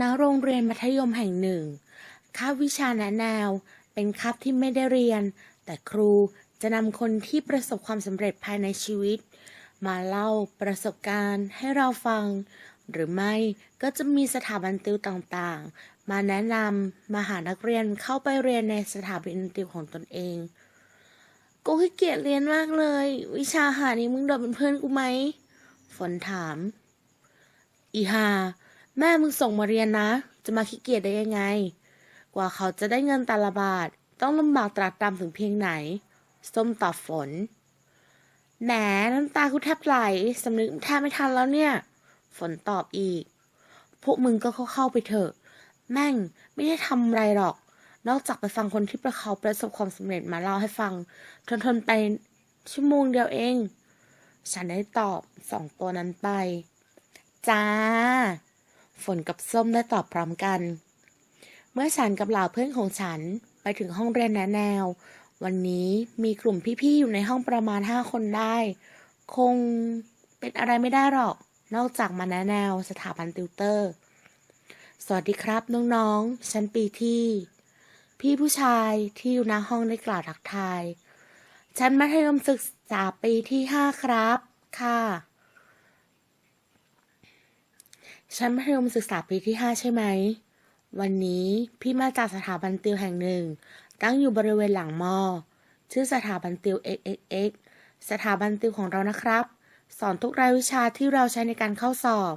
ณโรงเรียนมัธยมแห่งหนึ่ง คาบวิชาแนะแนว เป็นคาบที่ไม่ได้เรียน แต่ครูจะนำคนที่ประสบความสำเร็จภายในชีวิต มาเล่าประสบการณ์ให้เราฟัง หรือไม่ก็จะมีสถาบันติวต่างๆ มาแนะนำมาหานักเรียนเข้าไปเรียนในสถาบันติวของตนเอง กูขี้เกียจเรียนมากเลย วิชาหานี้มึงโดดเป็นเพื่อนกูไหม ฝนถาม อีฮา แม่มึงส่งมาเรียนนะ จะมาขี้เกียจได้ยังไง กว่าเขาจะได้เงินแต่ละบาท ต้องลำบากตรากตรำถึงเพียงไหน ส้มตอบฝน แหมน้ำตากูแทบไหลสำนึกแทบไม่ทันแล้วเนี่ย ฝนตอบอีก พวกมึงก็เข้าไปเถอะ แม่งไม่ได้ทำอะไรหรอก นอกจากไปฟังคนที่ประเขาประสบความสำเร็จมาเล่าให้ฟัง ทนทนๆไปชั่วโมงเดียวเอง ฉันได้ตอบสองตัวนั้นไป จ้า ฝนกับส้มได้ตอบพร้อมกัน เมื่อฉันกับเหล่าเพื่อนของฉันไปถึงห้องเรียนแนะแนว วันนี้มีกลุ่มพี่ๆอยู่ในห้องประมาณห้าคนได้ คงเป็นอะไรไม่ได้หรอก นอกจากมาแนะแนวสถาบันติวเตอร์ สวัสดีครับน้องๆชั้นปีที่ พี่ผู้ชายที่อยู่หน้าห้องได้กล่าวทักทาย ชั้นมัธยมศึกษาปีที่ห้าครับ ค่ะ ชั้นมัธยมศึกษาปีที่ห้าใช่ไหม วันนี้พี่มาจากสถาบันติวแห่งหนึ่ง ตั้งอยู่บริเวณหลังมอ ชื่อสถาบันติว XXX สถาบันติวของเรานะครับ สอนทุกรายวิชาที่เราใช้ในการเข้าสอบ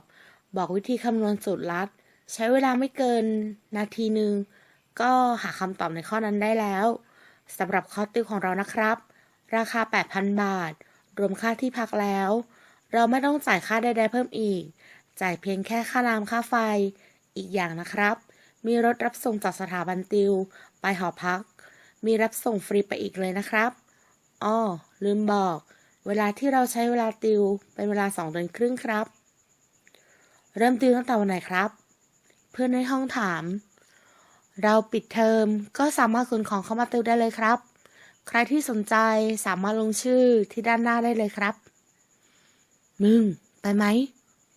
บอกวิธีคำนวณสูตรลัด ใช้เวลาไม่เกิน นาทีหนึ่งก็หาคำตอบในข้อนั้นได้แล้วสำหรับคอร์สติวของเรานะครับ ราคา 8,000 บาท รวมค่าที่พักแล้ว เราไม่ต้องจ่ายค่าใดๆเพิ่มอีก จ่ายเพียงแค่ค่าน้ำค่าไฟ อีกอย่างนะครับ มีรถรับส่งจากสถาบันติว ไปหอพัก มีรับส่งฟรีไปอีกเลยนะครับอ้อลืมบอก เวลาที่เราใช้เวลาติว เป็นเวลาสองเดือนครึ่งครับ เริ่มติวตั้งแต่วันไหนครับ เพื่อนในห้องถาม เราปิดเทอมก็สามารถขนของเข้ามาติวได้เลยครับ ใครที่สนใจสามารถลงชื่อที่ด้านหน้าได้เลยครับ มึง ไปไหม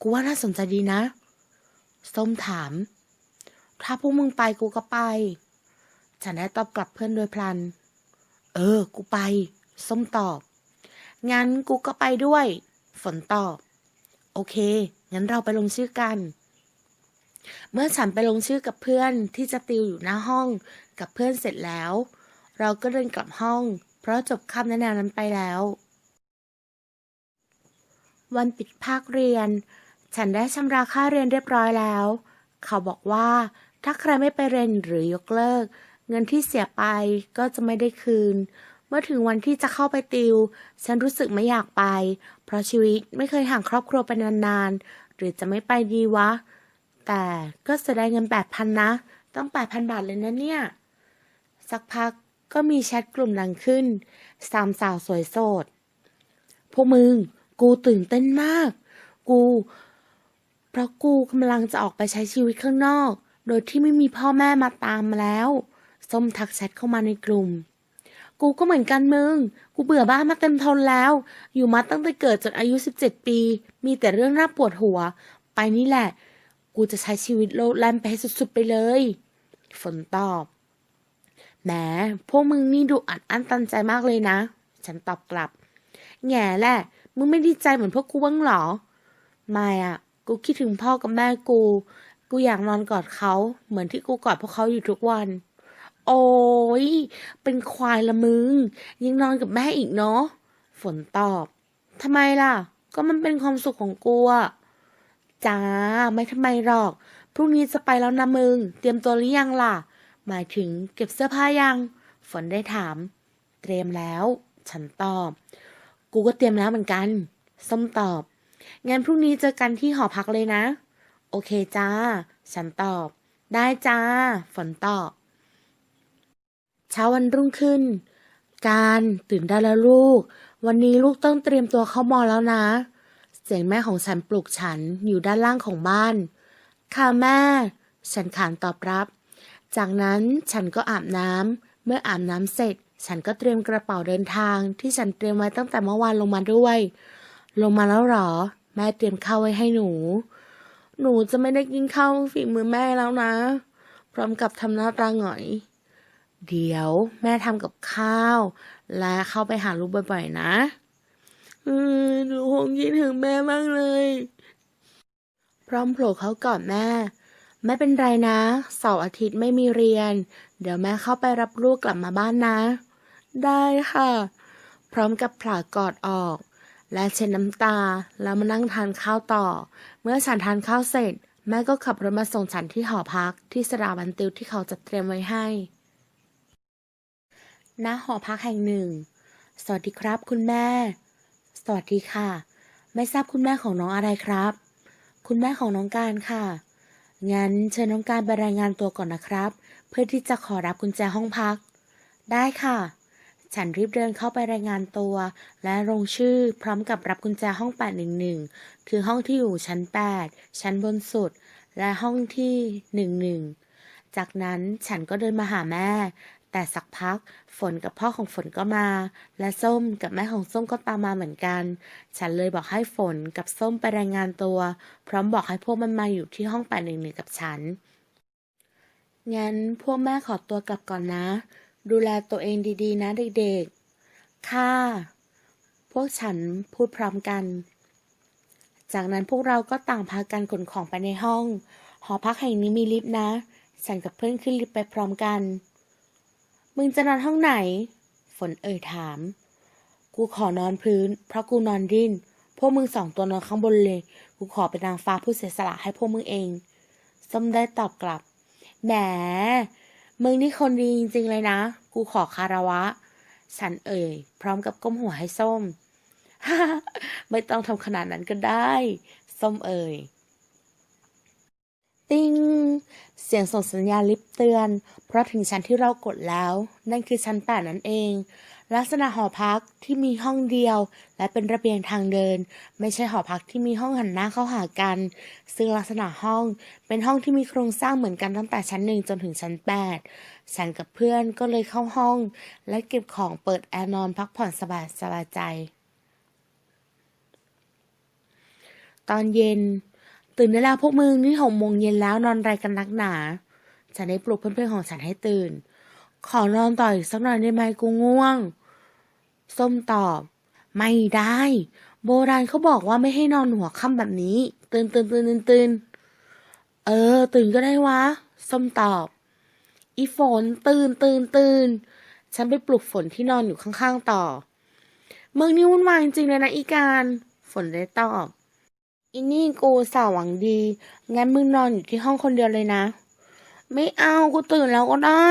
กูว่าน่าสนใจดีนะ ส้มถาม ถ้าพวกมึงไปกูก็ไป ฉันได้ตอบกลับเพื่อนโดยพลัน เออ กูไป ส้มตอบ งั้นกูก็ไปด้วย ฝนตอบ โอเค งั้นเราไปลงชื่อกัน เมื่อฉันไปลงชื่อกับเพื่อนที่จะติวอยู่หน้าห้องกับเพื่อนเสร็จแล้ว เราก็เดินกลับห้อง เพราะจบคำแนะแนวนั้นไปแล้ววันปิดภาคเรียน ฉันได้ชำระค่าเรียนเรียบร้อยแล้ว เขาบอกว่า ถ้าใครไม่ไปเรียนหรือยกเลิก เงินที่เสียไปก็จะไม่ได้คืน เมื่อถึงวันที่จะเข้าไปติว ฉันรู้สึกไม่อยากไป เพราะชีวิตไม่เคยห่างครอบครัวไปนานๆ หรือจะไม่ไปดีวะ แต่ก็เสียดายเงินแปดพันนะ ต้องแปดพันบาทเลยนะเนี่ย สักพักก็มีแชทกลุ่มดังขึ้น สามสาวสวยโสด พวกมึง กูตื่นเต้นมาก กู เพราะกูกำลังจะออกไปใช้ชีวิตข้างนอก โดยที่ไม่มีพ่อแม่มาตามแล้ว ส้มทักแชทเข้ามาในกลุ่ม กูก็เหมือนกันมึง กูเบื่อบ้านมาเต็มทนแล้ว อยู่มาตั้งแต่เกิดจนอายุ 17 ปี มีแต่เรื่องน่าปวดหัว ไปนี่แหละ กูจะใช้ชีวิตโลดแล่นไปให้สุดๆไปเลย ฝนตอบ แหม พวกมึงนี่ดูอัดอั้นตันใจมากเลยนะ ฉันตอบกลับ แง่แหละ มึงไม่ดีใจเหมือนพวกกูบ้างหรอ ไม่อะ กูคิดถึงพ่อกับแม่กู กูอยากนอนกอดเขา เหมือนที่กูกอดพวกเขาอยู่ทุกวัน โอ้ย เป็นควายละมึง ยังนอนกับแม่อีกเนาะ ฝนตอบทำไมล่ะ ก็มันเป็นความสุขของกูอะจ้า ไม่ทำไมหรอก พรุ่งนี้จะไปแล้วนะมึง เตรียมตัวหรือยังล่ะ หมายถึงเก็บเสื้อผ้ายัง ฝนได้ถาม เตรียมแล้ว ฉันตอบ กูก็เตรียมแล้วเหมือนกัน ส้มตอบ งั้นพรุ่งนี้เจอกันที่หอพักเลยนะ โอเคจ้า ฉันตอบ ได้จ้า ฝนตอบ เช้าวันรุ่งขึ้น การตื่นได้แล้วลูก วันนี้ลูกต้องเตรียมตัวเข้ามอแล้วนะ เสียงแม่ของฉันปลุกฉันอยู่ด้านล่างของบ้าน ค่ะแม่ ฉันขานตอบรับ จากนั้นฉันก็อาบน้ำ เมื่ออาบน้ำเสร็จ ฉันก็เตรียมกระเป๋าเดินทางที่ฉันเตรียมไว้ตั้งแต่เมื่อวานลงมาด้วย ลงมาแล้วหรอ แม่เตรียมข้าวไว้ให้หนู หนูจะไม่ได้กินข้าวฝีมือแม่แล้วนะ พร้อมกับทำหน้าตาหงอย เดี๋ยวแม่ทำกับข้าว และเข้าไปหาลูกบ่อยๆนะเออหนูคงคิดถึงแม่มากเลย พร้อมโผล่เขากอดแม่ ไม่เป็นไรนะ เสาร์อาทิตย์ไม่มีเรียน เดี๋ยวแม่เข้าไปรับลูกกลับมาบ้านนะ ได้ค่ะ พร้อมกับผลากอดออก และเช็ดน้ำตา แล้วมานั่งทานข้าวต่อ เมื่อฉันทานข้าวเสร็จ แม่ก็ขับรถมาส่งฉันที่หอพักที่สถาบันติวที่เขาจัดเตรียมไว้ให้ณหอพักแห่งหนึ่ง สวัสดีครับ คุณแม่ สวัสดีค่ะ ไม่ทราบคุณแม่ของน้องอะไรครับ คุณแม่ของน้องการค่ะ งั้นเชิญน้องการไปรายงานตัวก่อนนะครับ เพื่อที่จะขอรับกุญแจห้องพัก ได้ค่ะ ฉันรีบเดินเข้าไปรายงานตัว และลงชื่อพร้อมกับรับกุญแจห้อง 811 คือห้องที่อยู่ชั้น 8 ชั้นบนสุด และห้องที่ 11 จากนั้นฉันก็เดินมาหาแม่ แต่สักพักฝนกับพ่อของฝนก็มา และส้มกับแม่ของส้มก็ตามมาเหมือนกัน ฉันเลยบอกให้ฝนกับส้มไปรายงานตัว พร้อมบอกให้พวกมันมาอยู่ที่ห้อง 811 กับฉันงั้นพวกแม่ขอตัวกลับก่อนนะ ดูแลตัวเองดีๆ นะเด็กๆ ค่ะ พวกฉันพูดพร้อมกัน จากนั้นพวกเราก็ต่างพากันขนของไปในห้อง หอพักแห่งนี้มีลิฟต์นะ ฉันกับเพื่อนขึ้นลิฟต์ไปพร้อมกัน มึงจะนอนห้องไหน ฝนเอ่ยถาม กูขอนอนพื้น เพราะกูนอนดิ้น พวกมึงสองตัวนอนข้างบนเลย กูขอเป็นนางฟ้าผู้เสียสละให้พวกมึงเอง ส้มได้ตอบกลับ แหม มึงนี่คนดีจริงๆเลยนะ กูขอคารวะฉันเอ่ย พร้อมกับก้มหัวให้ส้ม ไม่ต้องทำขนาดนั้นก็ได้ ส้มเอ่ย ติ้ง เสียงส่งสัญญาณลิฟต์เตือน เพราะถึงชั้นที่เรากดแล้ว นั่นคือชั้นแปดนั่นเอง ลักษณะหอพักที่มีห้องเดียว และเป็นระเบียงทางเดิน ไม่ใช่หอพักที่มีห้องหันหน้าเข้าหากัน ซึ่งลักษณะห้องเป็นห้องที่มีโครงสร้างเหมือนกันตั้งแต่ชั้นหนึ่งจนถึงชั้นแปดฉันกับเพื่อนก็เลยเข้าห้อง และเก็บของเปิดแอร์นอนพักผ่อนสบายสบายใจ ตอนเย็น ตื่นได้แล้วพวกมึงนี่หกโมงเย็นแล้วนอนไรกันนักหนา ฉันได้ปลุกเพื่อนๆของฉันให้ตื่น ขอนอนต่ออีกสักหน่อยได้ไหมกูง่วง ส้มตอบ ไม่ได้ โบราณเขาบอกว่าไม่ให้นอนหัวค่ำแบบนี้ ตื่นตื่นตื่นตื่นตื่นเออ ตื่นก็ได้วะ ส้มตอบ อีฝนตื่นตื่นตื่นฉันไปปลุกฝนที่นอนอยู่ข้างๆต่อมึงนี่วุ่นวายจริงเลยนะอีการ ฝนได้ตอบอินี่กูสาวหวังดี งั้นมึงนอนอยู่ที่ห้องคนเดียวเลยนะ ไม่เอา กูตื่นแล้วก็ได้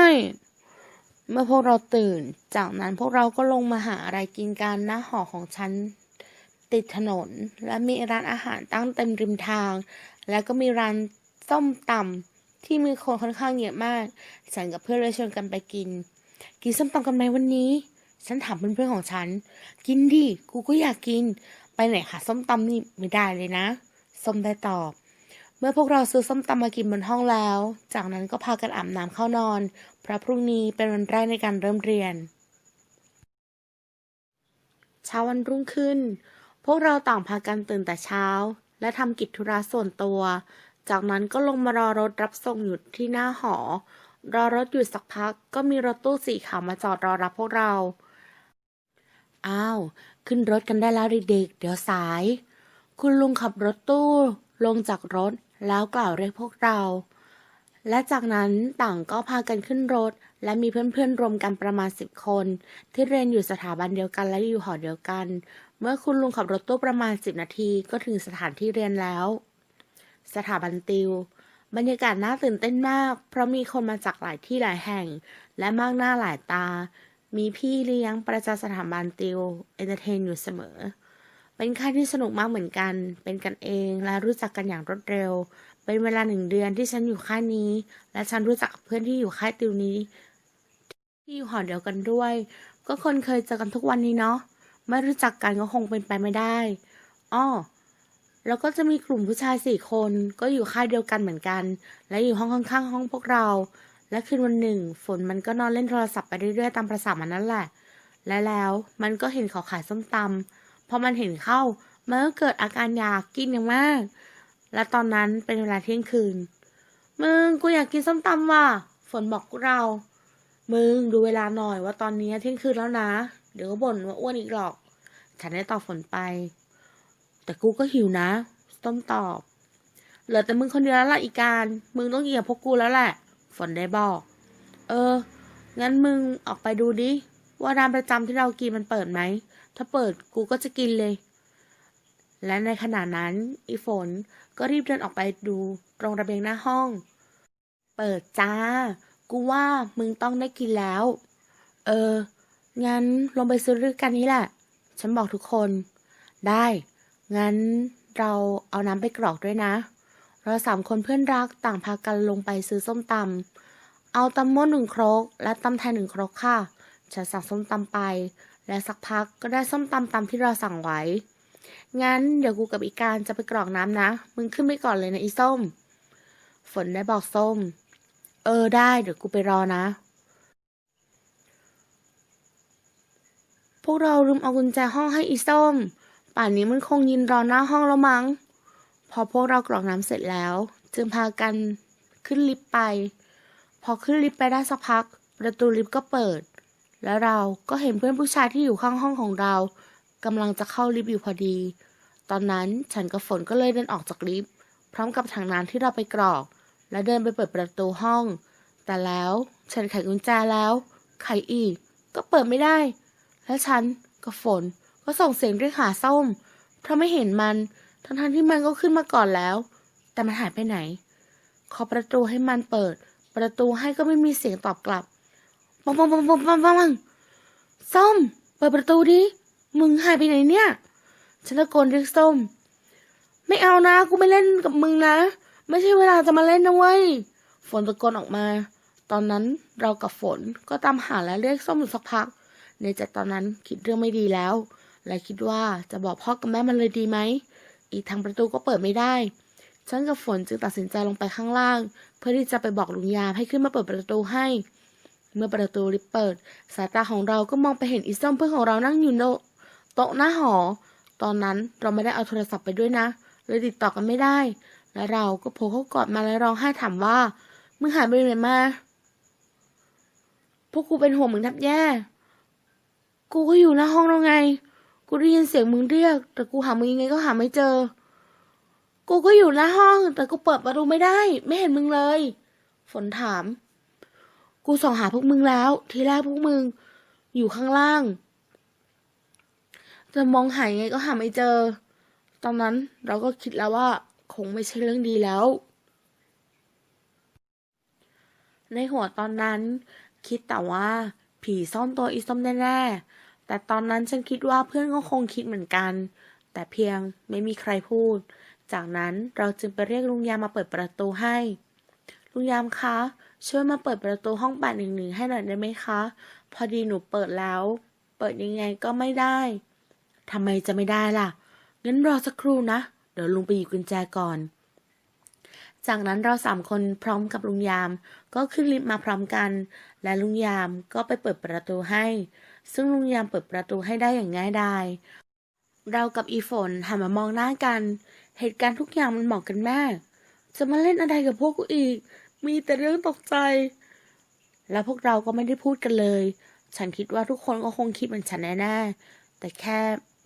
เมื่อพวกเราตื่น จากนั้นพวกเราก็ลงมาหาอะไรกินกันหน้าหอของฉันติดถนน และมีร้านอาหารตั้งเต็มริมทาง แล้วก็มีร้านส้มตำที่มีคนค่อนข้างเยอะมากฉันกับเพื่อนเลยชวนกันไปกิน กินส้มตำกันไหมวันนี้ ฉันถามเพื่อนๆของฉัน กินดิ กูก็อยากกิน ไปไหนหาส้มตำนี่ไม่ได้เลยนะ ส้มได้ตอบ เมื่อพวกเราซื้อส้มตำมากินบนห้องแล้ว จากนั้นก็พากันอาบน้ำเข้านอน เพราะพรุ่งนี้เป็นวันแรกในการเริ่มเรียน เช้าวันรุ่งขึ้น พวกเราต่างพากันตื่นแต่เช้า และทำกิจธุระส่วนตัว จากนั้นก็ลงมารอรถรับส่งอยู่ที่หน้าหอ รอรถอยู่สักพัก ก็มีรถตู้สีขาวมาจอดรอรับพวกเรา อ้าว ขึ้นรถกันได้แล้วเด็กๆ เดี๋ยวสาย คุณลุงขับรถตู้ลงจากรถ แล้วกล่าวเรียกพวกเรา และจากนั้นต่างก็พากันขึ้นรถ และมีเพื่อนๆรวมกันประมาณสิบคน ที่เรียนอยู่สถาบันเดียวกันและอยู่หอเดียวกัน เมื่อคุณลุงขับรถตู้ประมาณสิบนาทีก็ถึงสถานที่เรียนแล้ว สถาบันติว บรรยากาศน่าตื่นเต้นมาก เพราะมีคนมาจากหลายที่หลายแห่ง และมากหน้าหลายตา มีพี่เลี้ยงประจำสถาบันติวเอนเตอร์เทนอยู่เสมอ เป็นค่ายที่สนุกมากเหมือนกัน เป็นกันเองและรู้จักกันอย่างรวดเร็ว เป็นเวลาหนึ่งเดือนที่ฉันอยู่ค่ายนี้ และฉันรู้จักเพื่อนที่อยู่ค่ายติวนี้ ที่อยู่หอเดียวกันด้วย ก็คนเคยเจอกันทุกวันนี้เนาะ ไม่รู้จักกันก็คงเป็นไปไม่ได้ อ้อ แล้วก็จะมีกลุ่มผู้ชายสี่คน ก็อยู่ค่ายเดียวกันเหมือนกัน และอยู่ห้องข้างๆ ห้องพวกเรา และคืนวันหนึ่ง ฝนมันก็นอนเล่นโทรศัพท์ไปเรื่อยๆตามประสามันนั่นแหละ และแล้วมันก็เห็นเขาขายส้มตำ อมันเห็นเข้า มันก็เกิดอาการอยากกินอย่างมาก และตอนนั้นเป็นเวลาเที่ยงคืน มึงกูอยากกินส้มตำว่ะ ฝนบอกพวกเรา มึงดูเวลาหน่อยว่าตอนนี้เที่ยงคืนแล้วนะ เดี๋ยวก็บ่นว่าอ้วนอีกหรอก ฉันได้ตอบฝนไป แต่กูก็หิวนะ ต้มตอบ เหลือแต่มึงคนเดียวแล้วล่ะอีการ มึงต้องกินกับพวกกูแล้วแหละ ฝนได้บอก เออ งั้นมึงออกไปดูดิว่าร้านประจำที่เรากินมันเปิดไหม ถ้าเปิดกูก็จะกินเลย และในขณะนั้น อีฝนก็รีบเดินออกไปดูตรงระเบียงหน้าห้อง เปิดจ้า กูว่ามึงต้องได้กินแล้ว เออ งั้นลงไปซื้อด้วยกันนี้แหละ ฉันบอกทุกคน ได้ งั้นเราเอาน้ำไปกรอกด้วยนะ เราสามคนเพื่อนรักต่างพากันลงไปซื้อส้มตำเอาตำม่วนหนึ่งครก และตำไทยหนึ่งครกค่ะ ฉันสั่งส้มตำไป และสักพักก็ได้ส้มตำตามที่เราสั่งไว้ งั้นเดี๋ยวกูกับอีการจะไปกรอกน้ำนะ มึงขึ้นไปก่อนเลยนะอีส้ม ฝนได้บอกส้ม เออได้เดี๋ยวกูไปรอนะ พวกเราลืมเอากุญแจห้องให้อีส้ม ป่านนี้มันคงยินรอหน้าห้องแล้วมั้ง พอพวกเรากรอกน้ำเสร็จแล้ว จึงพากันขึ้นลิฟต์ไป พอขึ้นลิฟต์ไปได้สักพัก ประตูลิฟต์ก็เปิด แล้วเราก็เห็นเพื่อนผู้ชายที่อยู่ข้างห้องของเรากำลังจะเข้าลิฟต์อยู่พอดี ตอนนั้นฉันกับฝนก็เลยเดินออกจากลิฟต์พร้อมกับถังน้ำที่เราไปกรอก และเดินไปเปิดประตูห้อง แต่แล้วฉันไขกุญแจแล้ว ไขอีก ก็เปิดไม่ได้ และฉันกับฝนก็ส่งเสียงเรียกหาส้ม เพราะไม่เห็นมันทั้งๆที่มันก็ขึ้นมาก่อนแล้ว แต่มันหายไปไหนขอประตูให้มันเปิด ประตูให้ก็ไม่มีเสียงตอบกลับ ปังปังปังปังปังปังปังส้มเปิดประตูดิ มึงหายไปไหนเนี่ย ฉันตะโกนเรียกส้ม ไม่เอานะ กูไม่เล่นกับมึงนะ ไม่ใช่เวลาจะมาเล่นนะเว้ย ฝนตะโกนออกมา ตอนนั้นเรากับฝนก็ตามหาและเรียกส้มอยู่สักพัก ในใจตอนนั้นคิดเรื่องไม่ดีแล้ว และคิดว่าจะบอกพ่อกับแม่มันเลยดีไหม อีกทางประตูก็เปิดไม่ได้ ฉันกับฝนจึงตัดสินใจลงไปข้างล่าง เพื่อที่จะไปบอกลุงยามให้ขึ้นมาเปิดประตูให้ เมื่อประตูลิฟต์เปิด สายตาของเราก็มองไปเห็นอีส้มเพื่อนของเรานั่งอยู่โนโต๊ะหน้าหอ ตอนนั้นเราไม่ได้เอาโทรศัพท์ไปด้วยนะเลยติดต่อกันไม่ได้ และเราก็โผล่เข้ากอดมาและร้องไห้ถามว่ามึงหายไปไหนมาพวกกูเป็นห่วงมึงแทบแย่ กูก็อยู่หน้าห้องแล้วไง กูได้ยินเสียงมึงเรียก แต่กูหามึงยังไงก็หาไม่เจอ กูก็อยู่หน้าห้อง แต่กูเปิดประตูไม่ได้ ไม่เห็นมึงเลย ฝนถาม กูส่องหาพวกมึงแล้ว ทีแรกพวกมึง อยู่ข้างล่าง จะมองหายไงก็หาไม่เจอ ตอนนั้นเราก็คิดแล้วว่า คงไม่ใช่เรื่องดีแล้ว ในหัวตอนนั้น คิดแต่ว่า ผีซ่อนตัวอีส้มแน่ๆ แต่ตอนนั้นฉันคิดว่าเพื่อนก็คงคิดเหมือนกัน แต่เพียงไม่มีใครพูด จากนั้นเราจึงไปเรียกลุงยามมาเปิดประตูให้ ลุงยามคะ ช่วยมาเปิดประตูห้องแปดหนึ่งหนึ่งให้หน่อยได้ไหมคะ พอดีหนูเปิดแล้ว เปิดยังไงก็ไม่ได้ทำไมจะไม่ได้ล่ะ งั้นรอสักครู่นะ เดี๋ยวลุงไปหยิบกุญแจก่อน จากนั้นเราสามคนพร้อมกับลุงยาม ก็ขึ้นลิฟต์มาพร้อมกัน และลุงยามก็ไปเปิดประตูให้ ซึ่งลุงยามเปิดประตูให้ได้อย่างง่ายดายเรากับอีฝนหันมามองหน้ากัน เหตุการณ์ทุกอย่างมันเหมาะกันมาก จะมาเล่นอะไรกับพวกกูอีก มีแต่เรื่องตกใจ แล้วพวกเราก็ไม่ได้พูดกันเลย ฉันคิดว่าทุกคนก็คงคิดเหมือนฉันแน่ๆ แต่แค่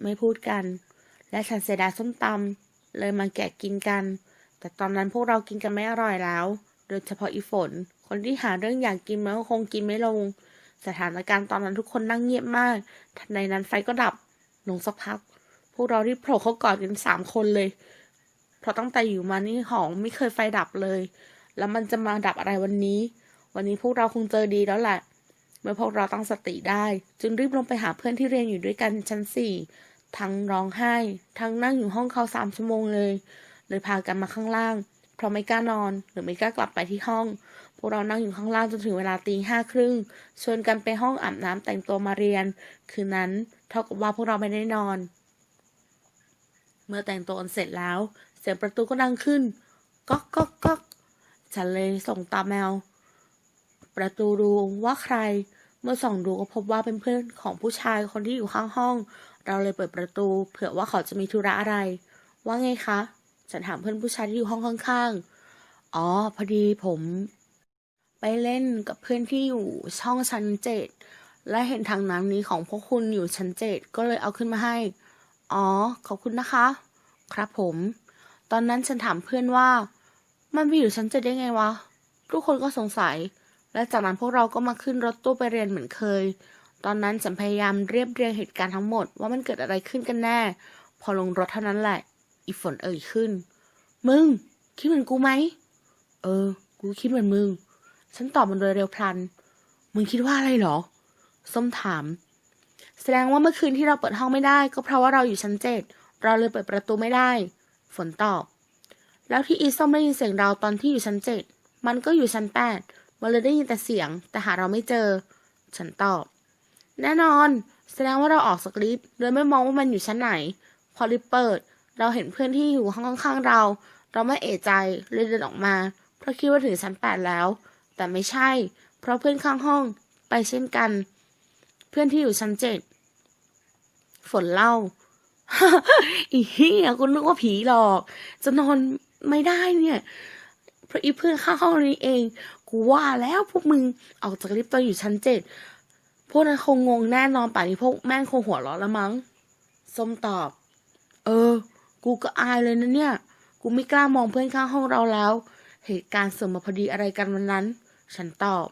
ไม่พูดกัน และฉันเสียดายส้มตำเลยมาแกะกินกัน แต่ตอนนั้นพวกเรากินกันไม่อร่อยแล้ว โดยเฉพาะอีฝน คนที่หาเรื่องอยากกินมันก็คงกินไม่ลง สถานการณ์ตอนนั้นทุกคนนั่งเงียบมาก ทันใดนั้นไฟก็ดับลงสักพัก พวกเราที่โผล่เข้ากอดกันสามคนเลย เพราะตั้งแต่อยู่มานี่หองไม่เคยไฟดับเลย แล้วมันจะมาดับอะไรวันนี้ วันนี้พวกเราคงเจอดีแล้วแหละ เมื่อพวกเราตั้งสติได้ จึงรีบลงไปหาเพื่อนที่เรียนอยู่ด้วยกันชั้นสี่ทั้งร้องไห้ ทั้งนั่งอยู่ห้องเขาสามชั่วโมงเลย เลยพากันมาข้างล่าง เพราะไม่กล้านอน หรือไม่กล้ากลับไปที่ห้อง พวกเรานั่งอยู่ข้างล่างจนถึงเวลาตีห้าครึ่ง ชวนกันไปห้องอาบน้ำแต่งตัวมาเรียน คืนนั้นเท่ากับว่าพวกเราไม่ได้นอน เมื่อแต่งตัวกันเสร็จแล้ว เสียงประตูก็ดังขึ้น ก๊อกก๊อกก๊อก ฉันเลยส่งตาแมว ประตูดูว่าใคร เมื่อส่องดูก็พบว่าเป็นเพื่อนของผู้ชายคนที่อยู่ข้างห้อง เราเลยเปิดประตู เผื่อว่าเขาจะมีธุระอะไร ว่าไงคะ ฉันถามเพื่อนผู้ชายที่อยู่ห้องข้างๆ อ๋อ พอดีผม ไปเล่นกับเพื่อนที่อยู่ช่องชั้นเจ็ดและเห็นทางน้ำนี้ของพวกคุณอยู่ชั้นเจ็ดก็เลยเอาขึ้นมาให้ อ๋อ ขอบคุณนะคะ ครับผม ตอนนั้นฉันถามเพื่อนว่า มันไปอยู่ชั้นเจ็ดได้ไงวะ ทุกคนก็สงสัย และจากนั้นพวกเราก็มาขึ้นรถตู้ไปเรียนเหมือนเคย ตอนนั้นฉันพยายามเรียบเรียงเหตุการณ์ทั้งหมดว่ามันเกิดอะไรขึ้นกันแน่ พอลงรถเท่านั้นแหละ อีฝนเอ่ยขึ้น มึง คิดเหมือนกูไหม เออ กูคิดเหมือนมึง ฉันตอบมันโดยเร็วพลัน มึงคิดว่าอะไรเหรอ ส้มถาม แสดงว่าเมื่อคืนที่เราเปิดห้องไม่ได้ ก็เพราะว่าเราอยู่ชั้นเจ็ด เราเลยเปิดประตูไม่ได้ ฝนตอบ แล้วที่อีส้มได้ยินเสียงเราตอนที่อยู่ชั้นเจ็ดมันก็อยู่ชั้นแปดมันเลยได้ยินแต่เสียง แต่หาเราไม่เจอ ฉันตอบ แน่นอน แสดงว่าเราออกจากลิฟต์โดยไม่มองว่ามันอยู่ชั้นไหน พอลิฟต์เปิด เราเห็นเพื่อนที่อยู่ห้องข้างๆเรา เราไม่เอะใจเลยเดินออกมา เพราะคิดว่าถึงชั้นแปดแล้ว แต่ไม่ใช่ เพราะเพื่อนข้างห้องไปเช่นกัน เพื่อนที่อยู่ชั้นเจ็ดฝนเล่าอีเหี้ยกูนึกว่าผีหลอก จะนอน ไม่ได้เนี่ยเพราะอีเพื่อนข้างห้องนี้เอง กูว่าแล้วพวกมึงออกจากลิฟต์ตอนอยู่ชั้นเจ็ดพวกนั้นคงงงแน่นอนป่านนี้พวกแม่งคงหัวเราะแล้วมั้งส้มตอบ เออ กูก็อายเลยนะเนี่ย กูไม่กล้ามองเพื่อนข้างห้องเราแล้ว เหตุการณ์เสริมมาพอดีอะไรกันวันนั้น ฉันตอบ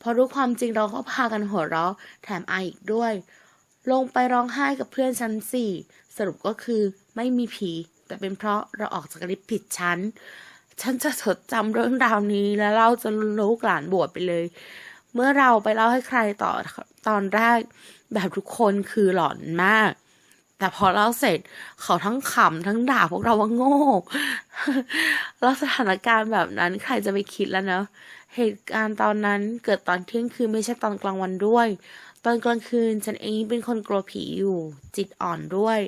พอรู้ความจริงเราก็พากันหัวเราะแถมอายอีกด้วย ลงไปร้องไห้กับเพื่อนชั้นสี่ สรุปก็คือไม่มีผี แต่เป็นเพราะเราออกจากลิฟต์ผิดชั้น ฉันจะจดจำเรื่องราวนี้และเล่าจนลูกหลานบวชไปเลย เมื่อเราไปเล่าให้ใครต่อตอนแรกแบบทุกคนคือหลอนมาก แต่พอเล่าเสร็จเขาทั้งขำทั้งด่าพวกเราว่าโง่แล้วสถานการณ์แบบนั้นใครจะไปคิดแล้วเนอะเหตุการณ์ตอนนั้นเกิดตอนเที่ยงคืนไม่ใช่ตอนกลางวันด้วย ตอนกลางคืนฉันเองเป็นคนกลัวผีอยู่ จิตอ่อนด้วย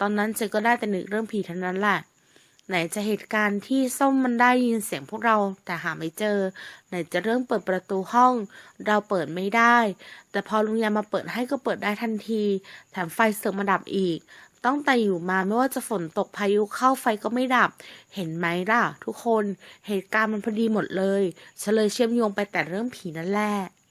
ตอนนั้นฉันก็ได้แต่นึกเรื่องผีเท่านั้นแหละไหนจะเหตุการณ์ที่ส้มมันได้ยินเสียงพวกเราแต่หาไม่เจอ ไหนจะเรื่องเปิดประตูห้อง เราเปิดไม่ได้ แต่พอลุงยามาเปิดให้ก็เปิดได้ทันที แถมไฟเสือกมาดับอีกตั้งแต่อยู่มาไม่ว่าจะฝนตกพายุเข้าไฟก็ไม่ดับ เห็นไหมล่ะ ทุกคนเหตุการณ์มันพอดีหมดเลยฉันเลยเชื่อมโยงไปแต่เรื่องผีนั่นแหละ